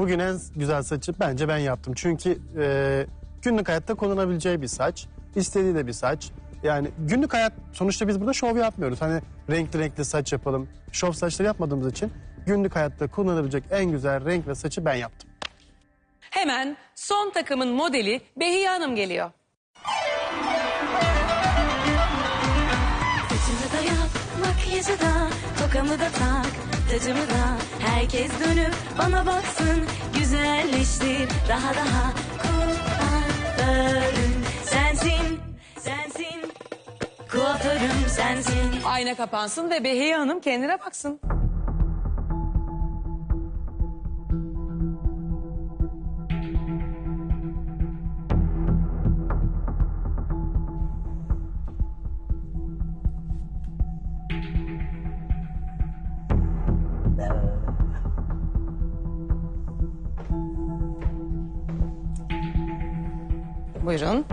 Bugün en güzel saçı bence ben yaptım. Çünkü e, günlük hayatta kullanabileceği bir saç. istediği de bir saç. Yani günlük hayat sonuçta biz burada şov yapmıyoruz. Hani renkli renkli saç yapalım. Şov saçları yapmadığımız için günlük hayatta kullanabilecek en güzel renk ve saçı ben yaptım. Hemen son takımın modeli Behiye Hanım geliyor. Saçımı da yap, makyajı da, tokamı da tak, tacımı da. Herkes dönüp bana baksın, güzelleştir daha daha. Kuaförüm sensin, sensin. Kuaförüm sensin. Ayna kapansın ve Behiye Hanım kendine baksın. Buyurun.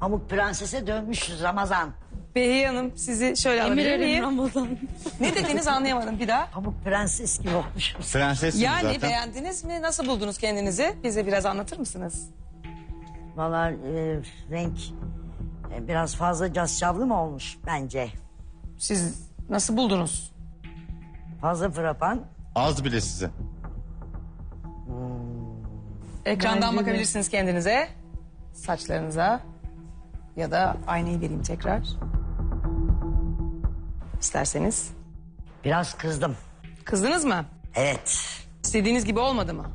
Pamuk Prenses'e dönmüşüz Ramazan. Behiye Hanım sizi şöyle alabilir miyim? Ramazan. Ne dediğinizi anlayamadım bir daha. Pamuk Prenses gibi olmuşuz. Prensessin Yani zaten. beğendiniz mi? Nasıl buldunuz kendinizi? Bize biraz anlatır mısınız? Valla e, renk e, biraz fazla casçavlı mı olmuş bence? Siz nasıl buldunuz? Fazla frapan. Az bile size. Ekrandan bakabilirsiniz kendinize. Saçlarınıza. Ya da aynayı vereyim tekrar. İsterseniz. Biraz kızdım. Kızdınız mı? Evet. İstediğiniz gibi olmadı mı?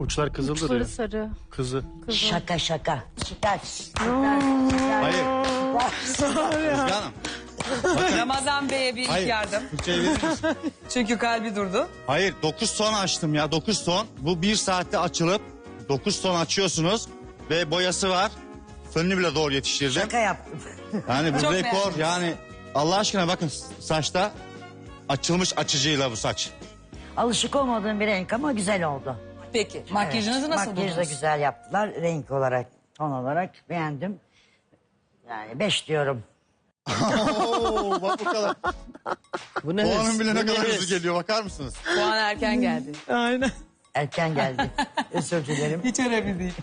Uçlar kızıldır ya. sarı. Kızı. Şaka şaka. Çıkar. Hayır. Özge Hanım. Ramazan Bey'e bir ilk Hayır. yardım. Türkçe'yi verir misin? Çünkü kalbi durdu. Hayır 9 ton açtım ya 9 ton. Bu bir saatte açılıp 9 ton açıyorsunuz ve boyası var. Fönünü bile doğru yetiştirdim. Şaka yaptım. Yani bu Çok rekor beğendim. yani Allah aşkına bakın saçta açılmış açıcıyla bu saç. Alışık olmadığım bir renk ama güzel oldu. Peki makyajınızı Evet, nasıl Makyajı da buldunuz? güzel yaptılar. Renk olarak, ton olarak beğendim. Yani beş diyorum. Oo, bak bu kadar. Bu ne? Puanın bile ne kadar hızlı geliyor bakar mısınız? Puan erken geldi. Erken geldi. Özür dilerim. Hiç önemli değil.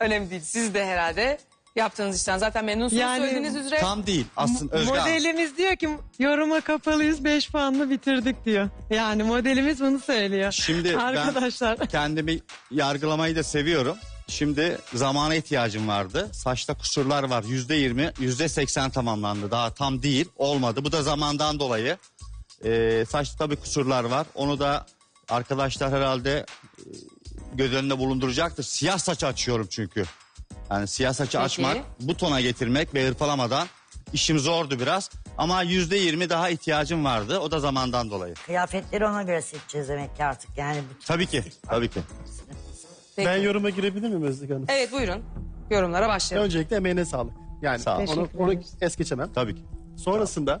önemli değil. Siz de herhalde yaptığınız işten zaten memnunsunuz Yani- söylediğiniz üzere. Tam değil aslında Özge Hanım. Modelimiz diyor ki yoruma kapalıyız 5 puanla bitirdik diyor. Yani modelimiz bunu söylüyor. Şimdi Arkadaşlar. ben kendimi yargılamayı da seviyorum. Şimdi zamana ihtiyacım vardı. Saçta kusurlar var. Yüzde yirmi, yüzde seksen tamamlandı. Daha tam değil, olmadı. Bu da zamandan dolayı. Ee, saçta tabii kusurlar var. Onu da arkadaşlar herhalde e, göz önünde bulunduracaktır. Siyah saç açıyorum çünkü. Yani siyah saçı Peki. açmak, bu tona getirmek ve hırpalamadan işim zordu biraz. Ama yüzde yirmi daha ihtiyacım vardı. O da zamandan dolayı. Kıyafetleri ona göre seçeceğiz demek ki artık. Yani bu Tabii ki, tabii ki. Peki. Ben yoruma girebilir miyim Özlük Hanım? Evet buyurun. Yorumlara başlayalım. Öncelikle emeğine sağlık. Yani Sağ ol. onu, onu es geçemem. Tabii ki. Sonrasında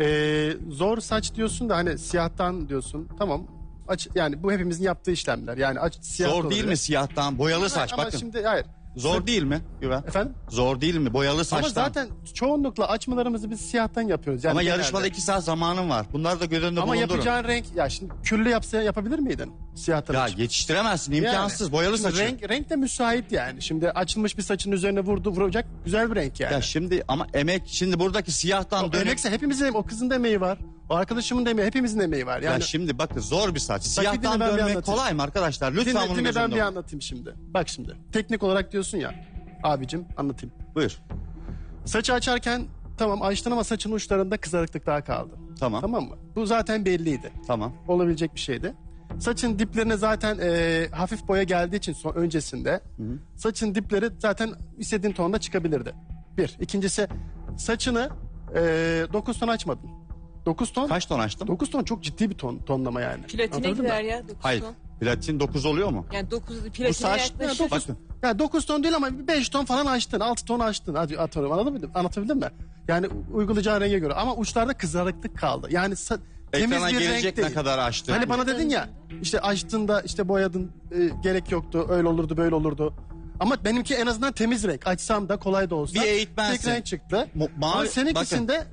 eee, zor saç diyorsun da hani siyahtan diyorsun. Tamam. Aç, yani bu hepimizin yaptığı işlemler. Yani aç, siyah Zor olabilir. değil mi siyahtan boyalı saç Ama bakın. şimdi hayır. Zor değil mi Güven? Efendim? Zor değil mi boyalı Ama saçtan? zaten çoğunlukla açmalarımızı biz siyahtan yapıyoruz. Yani Ama genelde. yarışmada iki saat zamanım var. Bunları da göz önünde Ama bulundurun. yapacağın renk ya şimdi küllü yapsa yapabilir miydin? Siyahtan Ya açıp. yetiştiremezsin Yani. imkansız boyalı Şimdi saçı. Renk, renk de müsait yani. Şimdi açılmış bir saçın üzerine vurdu vuracak güzel bir renk yani. Ya şimdi ama emek şimdi buradaki siyahtan o dönük. emekse hepimizin o kızın da emeği var. O arkadaşımın da emeği hepimizin emeği var. Ya Yani şimdi bakın zor bir saç. Siyahtan ben dönmek kolay mı arkadaşlar? Lütfen dinle, bunu dinle ben bir anlatayım şimdi. Bak şimdi teknik olarak diyorsun ya abicim anlatayım. Buyur. Saçı açarken tamam açtın ama saçın uçlarında kızarıklık daha kaldı. Tamam. Tamam mı? Bu zaten belliydi. Tamam. Olabilecek bir şeydi. Saçın diplerine zaten e, hafif boya geldiği için son, öncesinde saçın dipleri zaten istediğin tonda çıkabilirdi. Bir. İkincisi saçını e, 9 ton açmadın. 9 ton? Kaç ton açtım? 9 ton çok ciddi bir ton tonlama yani. Platine mi? gider ya 9 Hayır. ton. Platin 9 oluyor mu? Yani 9 Bu platine saç yaklaşır. bakın. Ya 9 ton değil ama 5 ton falan açtın. 6 ton açtın. Hadi atıyorum anladın mı? Anlatabildim mi? Yani uygulayacağın renge göre. Ama uçlarda kızarıklık kaldı. Yani sa- temiz Ekrana bir gelecek renk ne değil. kadar açtı. Hani bana dedin ya işte açtığında işte boyadın e, gerek yoktu öyle olurdu böyle olurdu. Ama benimki en azından temiz renk. Açsam da kolay da olsa. Bir eğitmensin. Tek renk çıktı. Mu- Ama seninkisinde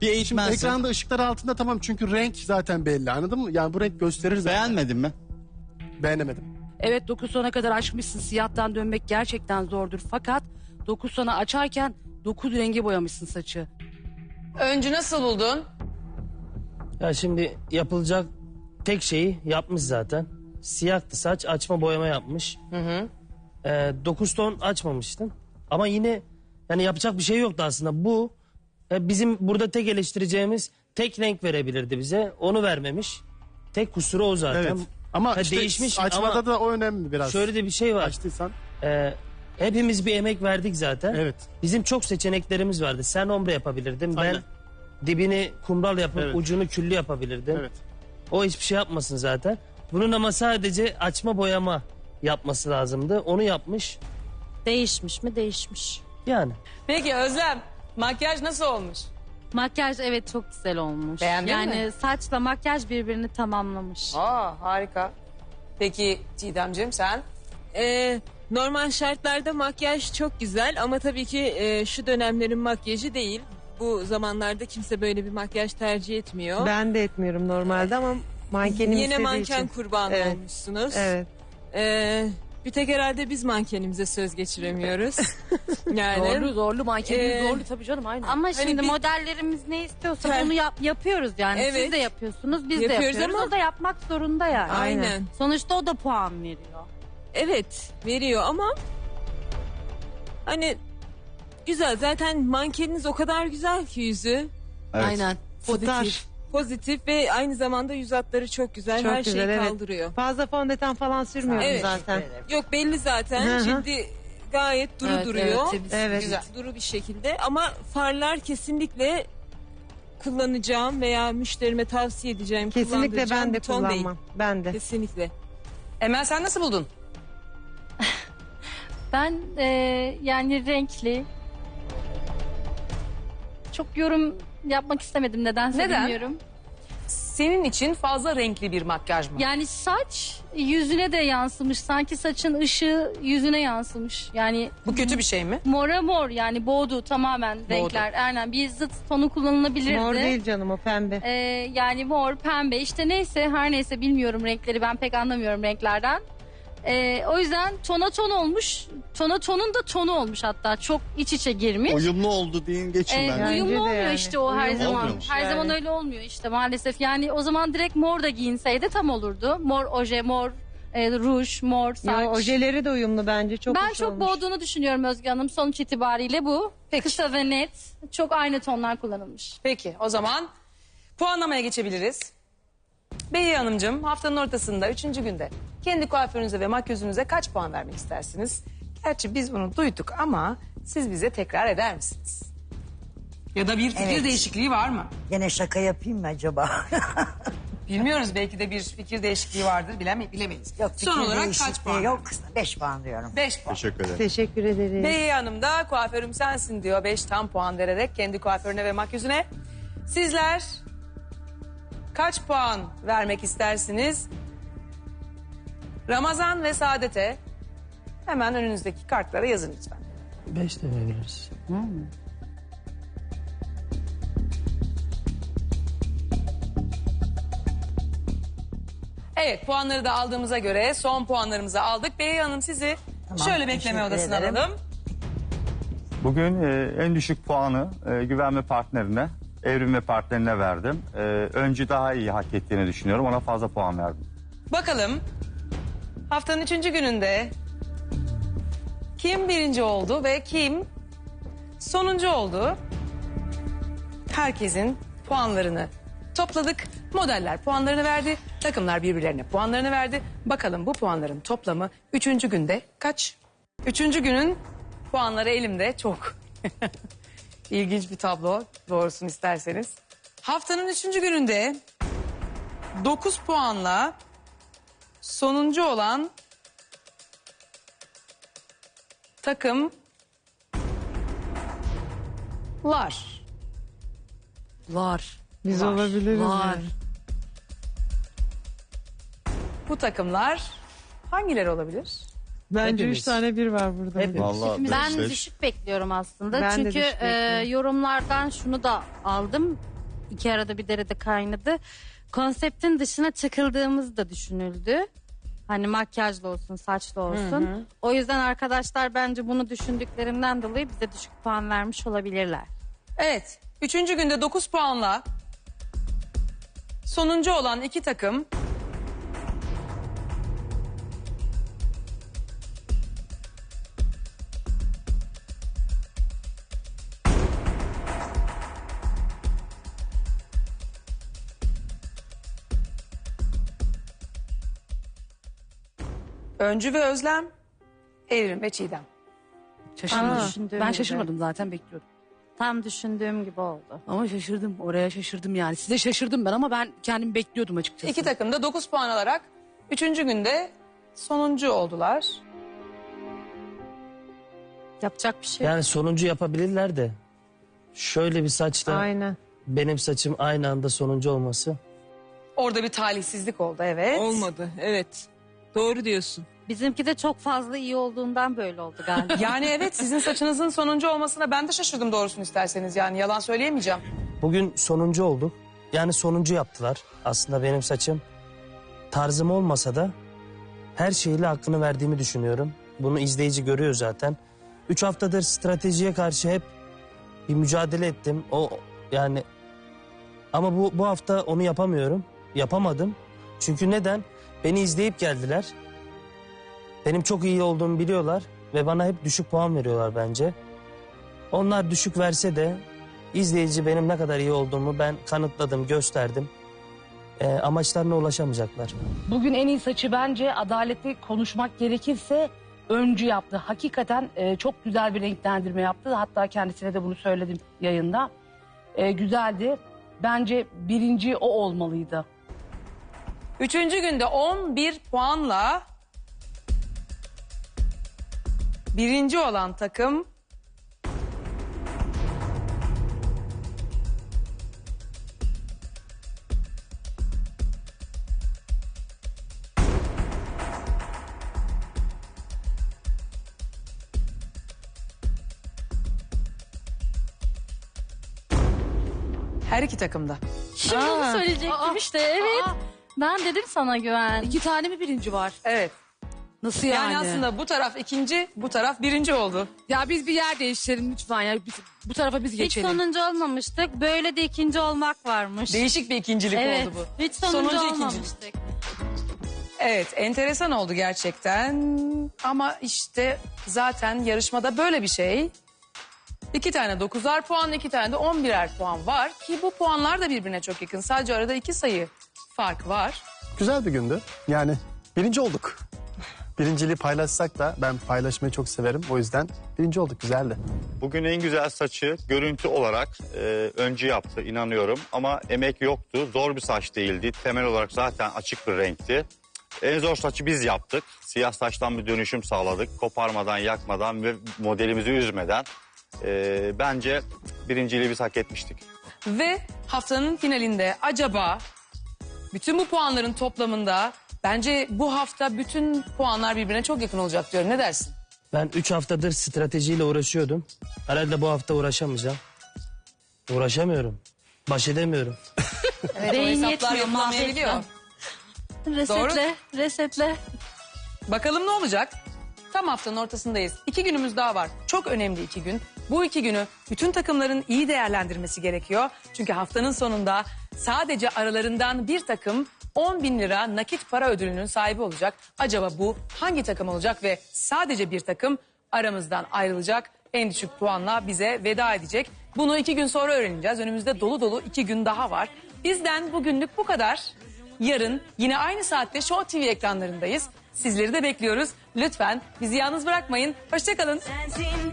bir şimdi eğitmensin. ekranda ışıklar altında tamam çünkü renk zaten belli anladın mı? Yani bu renk gösterir zaten. Beğenmedin mi? Beğenemedim. Evet 9 sona kadar açmışsın. Siyahtan dönmek gerçekten zordur. Fakat 9 sona açarken 9 rengi boyamışsın saçı. Öncü nasıl buldun? Ya şimdi yapılacak tek şeyi yapmış zaten. Siyahtı saç açma boyama yapmış. Hı 9 ton açmamıştım. Ama yine yani yapacak bir şey yoktu aslında. Bu e, bizim burada tek eleştireceğimiz tek renk verebilirdi bize. Onu vermemiş. Tek kusuru o zaten. Evet. Ama Ha, işte değişmiş açmada ama da o önemli biraz. Şöyle de bir şey var. açtıysan. E, hepimiz bir emek verdik zaten. Evet. Bizim çok seçeneklerimiz vardı. Sen ombre yapabilirdin. Ben Aynen. dibini kumral yapıp Evet. ucunu küllü yapabilirdim. Evet. O hiçbir şey yapmasın zaten. Bunun ama sadece açma boyama yapması lazımdı. Onu yapmış. Değişmiş mi? Değişmiş. Yani. Peki Özlem makyaj nasıl olmuş? Makyaj evet çok güzel olmuş. Beğendin yani mi? saçla makyaj birbirini tamamlamış. Aa harika. Peki Çiğdemciğim sen? Ee, normal şartlarda makyaj çok güzel ama tabii ki e, şu dönemlerin makyajı değil. Bu zamanlarda kimse böyle bir makyaj tercih etmiyor. Ben de etmiyorum normalde ama mankenim Yine istediği manken için. kurbanı Evet. olmuşsunuz. Evet. Ee, bir tek herhalde biz mankenimize söz geçiremiyoruz. yani Zorlu zorlu mankenimiz Ee, zorlu tabii canım aynen. Ama şimdi bir- modellerimiz ne istiyorsa Ter- onu yap, yapıyoruz yani. Evet. Siz de yapıyorsunuz, biz Yapıyoruz de yapıyoruz. ama- O da yapmak zorunda yani. aynen. Sonuçta o da puan veriyor. Evet veriyor ama hani güzel zaten mankeniniz o kadar güzel ki yüzü. Evet. Aynen. Pozitif. Pozitif ve aynı zamanda yüz hatları çok güzel. Çok Her güzel, şeyi evet. kaldırıyor. Fazla fondöten falan sürmüyorum Evet. zaten. Yok belli zaten. Hı hı. Cildi gayet duru Evet, duruyor. evet, temiz. Evet. Güzel. Duru bir şekilde ama farlar kesinlikle kullanacağım veya müşterime tavsiye edeceğim Kesinlikle kullandıracağım ben de bir ton değil. kullanmam. Ben de. Kesinlikle. Emel sen nasıl buldun? Ben e, yani renkli çok yorum yapmak istemedim nedense Neden? bilmiyorum. Senin için fazla renkli bir makyaj mı? Yani saç yüzüne de yansımış. Sanki saçın ışığı yüzüne yansımış. Yani Bu kötü bir şey mi? mora mor yani boğdu tamamen renkler. Aynen bir zıt tonu kullanılabilirdi. Mor değil canım o pembe. Ee, yani mor, pembe işte neyse her neyse bilmiyorum renkleri ben pek anlamıyorum renklerden. Ee, o yüzden tona ton olmuş. Tona tonun da tonu olmuş hatta çok iç içe girmiş. Uyumlu oldu deyin geçin Ee, ben. Bence uyumlu de olmuyor yani. işte o her Uyumlu zaman. olmuyormuş Her yani. zaman öyle olmuyor işte maalesef. Yani o zaman direkt mor da giyinseydi tam olurdu. Mor oje, mor e, ruj, mor saç. Yo, ojeleri de uyumlu bence. Çok ben hoş çok olmuş. boğduğunu düşünüyorum Özge Hanım. Sonuç itibariyle bu. Peki. Kısa ve net. Çok aynı tonlar kullanılmış. Peki o zaman puanlamaya geçebiliriz. Beyi Hanımcığım haftanın ortasında üçüncü günde kendi kuaförünüze ve makyözünüze kaç puan vermek istersiniz? Gerçi biz bunu duyduk ama siz bize tekrar eder misiniz? Ya da bir fikir Evet. değişikliği var mı? Gene şaka yapayım mı acaba? Bilmiyoruz belki de bir fikir değişikliği vardır bileme, bilemeyiz. yok Son fikir olarak kaç değişikliği puan? Yok 5 puan diyorum. 5 puan. Teşekkür ederim. Teşekkür ederim. Beyi Hanım da kuaförüm sensin diyor. 5 tam puan vererek kendi kuaförüne ve makyözüne. Sizler kaç puan vermek istersiniz? Ramazan ve Saadet'e hemen önünüzdeki kartlara yazın lütfen. Beş de verebiliriz. Evet puanları da aldığımıza göre son puanlarımızı aldık. Beyi Hanım sizi Tamam, şöyle bekleme odasına ederim. alalım. Bugün e, en düşük puanı e, güvenme partnerine, evrim ve partnerine verdim. E, öncü daha iyi hak ettiğini düşünüyorum. Ona fazla puan verdim. Bakalım haftanın üçüncü gününde kim birinci oldu ve kim sonuncu oldu? Herkesin puanlarını topladık. Modeller puanlarını verdi. Takımlar birbirlerine puanlarını verdi. Bakalım bu puanların toplamı üçüncü günde kaç? Üçüncü günün puanları elimde çok. İlginç bir tablo doğrusunu isterseniz. Haftanın üçüncü gününde 9 puanla Sonuncu olan takım lar. Lar. Biz lar. olabiliriz. Lar. Yani. Bu takımlar hangileri olabilir? Bence Hepimiz. üç tane bir var burada. Vallahi ben seç. düşük bekliyorum aslında. Ben Çünkü e, yorumlardan şunu da aldım. İki arada bir derede kaynadı. Konseptin dışına çıkıldığımız da düşünüldü. Hani makyajlı olsun, saçlı olsun. O yüzden arkadaşlar bence bunu düşündüklerinden dolayı bize düşük puan vermiş olabilirler. Evet. Üçüncü günde 9 puanla sonuncu olan iki takım Öncü ve Özlem, Evrim ve Çiğdem. Şaşırmadım. düşündüğüm ben gibi. şaşırmadım zaten bekliyordum. Tam düşündüğüm gibi oldu. Ama şaşırdım. Oraya şaşırdım yani. Size şaşırdım ben ama ben kendimi bekliyordum açıkçası. İki takım da 9 puan alarak üçüncü günde sonuncu oldular. Yapacak bir şey yok. Yani sonuncu yapabilirler de şöyle bir saçla Aynen. benim saçım aynı anda sonuncu olması. Orada bir talihsizlik oldu evet. Olmadı evet. Doğru diyorsun. Bizimki de çok fazla iyi olduğundan böyle oldu galiba. Yani evet sizin saçınızın sonuncu olmasına ben de şaşırdım doğrusunu isterseniz yani yalan söyleyemeyeceğim. Bugün sonuncu olduk. Yani sonuncu yaptılar. Aslında benim saçım tarzım olmasa da her şeyle hakkını verdiğimi düşünüyorum. Bunu izleyici görüyor zaten. Üç haftadır stratejiye karşı hep bir mücadele ettim. O yani ama bu, bu hafta onu yapamıyorum. Yapamadım. Çünkü neden? Beni izleyip geldiler. Benim çok iyi olduğumu biliyorlar ve bana hep düşük puan veriyorlar bence. Onlar düşük verse de izleyici benim ne kadar iyi olduğumu ben kanıtladım, gösterdim. Ee, amaçlarına ulaşamayacaklar. Bugün en iyi saçı bence adaleti konuşmak gerekirse öncü yaptı. Hakikaten e, çok güzel bir renklendirme yaptı. Hatta kendisine de bunu söyledim yayında. E, güzeldi. Bence birinci o olmalıydı. Üçüncü günde 11 puanla birinci olan takım her iki takımda. Şimdi onu söyleyecektim işte evet. Ben dedim sana güven. İki tane mi birinci var? Evet. Nasıl Yani, yani? aslında bu taraf ikinci, bu taraf birinci oldu. Ya biz bir yer değiştirelim lütfen ya. Biz, bu tarafa biz Hiç geçelim. sonuncu olmamıştık. Böyle de ikinci olmak varmış. Değişik bir ikincilik evet. oldu bu. Hiç sonuncu, Sonuncu ikincilik. olmamıştık. Evet, enteresan oldu gerçekten. Ama işte zaten yarışmada böyle bir şey. İki tane dokuzar puan, iki tane de on birer puan var. Ki bu puanlar da birbirine çok yakın. Sadece arada iki sayı fark var. Güzel bir gündü. Yani birinci olduk. Birinciliği paylaşsak da ben paylaşmayı çok severim. O yüzden birinci olduk güzeldi. Bugün en güzel saçı görüntü olarak e, öncü yaptı inanıyorum. Ama emek yoktu. Zor bir saç değildi. Temel olarak zaten açık bir renkti. En zor saçı biz yaptık. Siyah saçtan bir dönüşüm sağladık. Koparmadan, yakmadan ve modelimizi üzmeden. E, bence birinciliği biz hak etmiştik. Ve haftanın finalinde acaba bütün bu puanların toplamında bence bu hafta bütün puanlar birbirine çok yakın olacak diyorum. Ne dersin? Ben üç haftadır stratejiyle uğraşıyordum. Herhalde bu hafta uğraşamayacağım. Uğraşamıyorum. Baş edemiyorum. Evet, Beyin o hesaplar yetmiyor, yapılamayabiliyor. mahvetme. Resetle, resetle. Bakalım ne olacak? Tam haftanın ortasındayız. İki günümüz daha var. Çok önemli iki gün. Bu iki günü bütün takımların iyi değerlendirmesi gerekiyor. Çünkü haftanın sonunda sadece aralarından bir takım 10 bin lira nakit para ödülünün sahibi olacak. Acaba bu hangi takım olacak ve sadece bir takım aramızdan ayrılacak en düşük puanla bize veda edecek. Bunu iki gün sonra öğreneceğiz. Önümüzde dolu dolu iki gün daha var. Bizden bugünlük bu kadar. Yarın yine aynı saatte Show TV ekranlarındayız. Sizleri de bekliyoruz. Lütfen bizi yalnız bırakmayın. Hoşçakalın. sensin